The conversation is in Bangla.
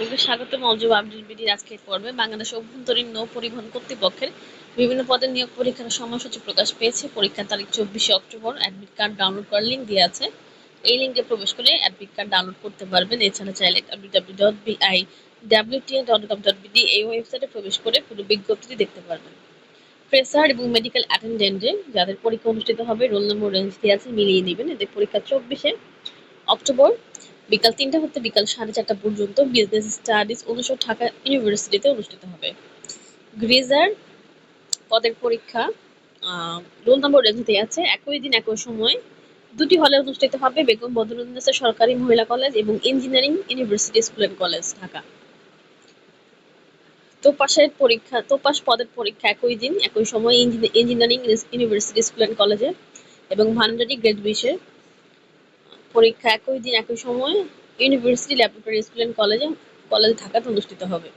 স্বাগত মলজব আপডেট বিডির আজকের পর্বে। বাংলাদেশ অভ্যন্তরীণ নৌ পরিবহন কর্তৃপক্ষের বিভিন্ন পদে নিয়োগ পরীক্ষার সময়সূচি প্রকাশ পেয়েছে। পরীক্ষার তারিখ চব্বিশে অক্টোবর। অ্যাডমিট কার্ড ডাউনলোড করার লিঙ্ক দেওয়া আছে। এই লিঙ্কে প্রবেশ করে অ্যাডমিট কার্ড ডাউনলোড করতে পারবেন। এছাড়া চাইলে W W dot BI WTA dot gov dot BD এই ওয়েবসাইটে প্রবেশ করে পুরো বিজ্ঞপ্তিটি দেখতে পারবেন। ফ্রেসার এবং মেডিকেল অ্যাটেন্ডেন্টে যাদের পরীক্ষা অনুষ্ঠিত হবে, রোল নম্বর রেঞ্জ দেওয়া আছে, মিলিয়ে নেবেন। এদের পরীক্ষা চব্বিশে অক্টোবর। বিকাল তিনটা হতে বিকাল সাড়ে চারটা পর্যন্ত বিজনেস স্টাডিজ অনুষদ ঢাকা ইউনিভার্সিটিতে অনুষ্ঠিত হবে। গ্রেজার পদের পরীক্ষা রোল নম্বর রেঞ্জতে আছে। একই দিন, একই সময় দুটি হলে অনুষ্ঠিত হবে বেগম বদরুন্নেসা সরকারি মহিলা কলেজ এবং engineering university school and college Dhaka. তোপাসের পরীক্ষা তোপাস পদের পরীক্ষা একই দিন, একই সময় ইঞ্জিনিয়ারিং ইউনিভার্সিটি স্কুল অ্যান্ড কলেজে এবং ভান্ডারি গ্রেড বিশের পরীক্ষা একই দিন একই সময় ইউনিভার্সিটি ল্যাবরেটরি স্কুল অ্যান্ড কলেজে কলেজ ঢাকাতে অনুষ্ঠিত হবে।